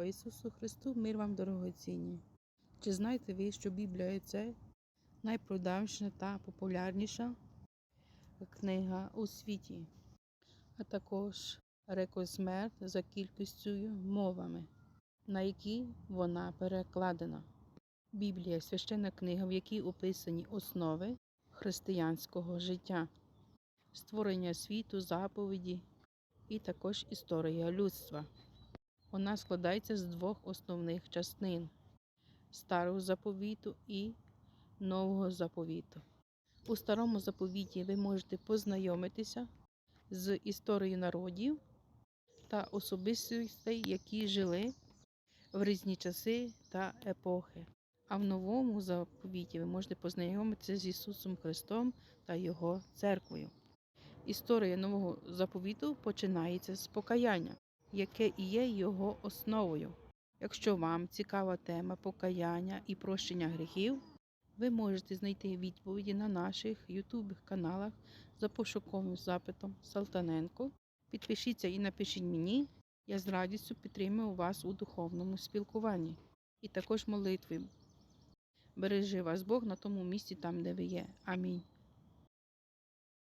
Ісусу Христу, мир вам дорогоцінні. Чи знаєте ви, що Біблія це найпродавніша та популярніша книга у світі, а також рекордсмер за кількістю мовами, на які вона перекладена. Біблія священна книга, в якій описані основи християнського життя, створення світу, заповіді і також історія людства. Вона складається з двох основних частин старого заповіту і нового заповіту. У старому заповіті ви можете познайомитися з історією народів та особистостей, які жили в різні часи та епохи. А в новому заповіті ви можете познайомитися з Ісусом Христом та Його церквою. Історія нового заповіту починається з покаяння яке і є його основою. Якщо вам цікава тема покаяння і прощення гріхів, ви можете знайти відповіді на наших YouTube каналах за пошуковим запитом Салтаненко. Підпишіться і напишіть мені. Я з радістю підтримую вас у духовному спілкуванні і також молитви. Бережи вас Бог на тому місці, там, де ви є. Амінь.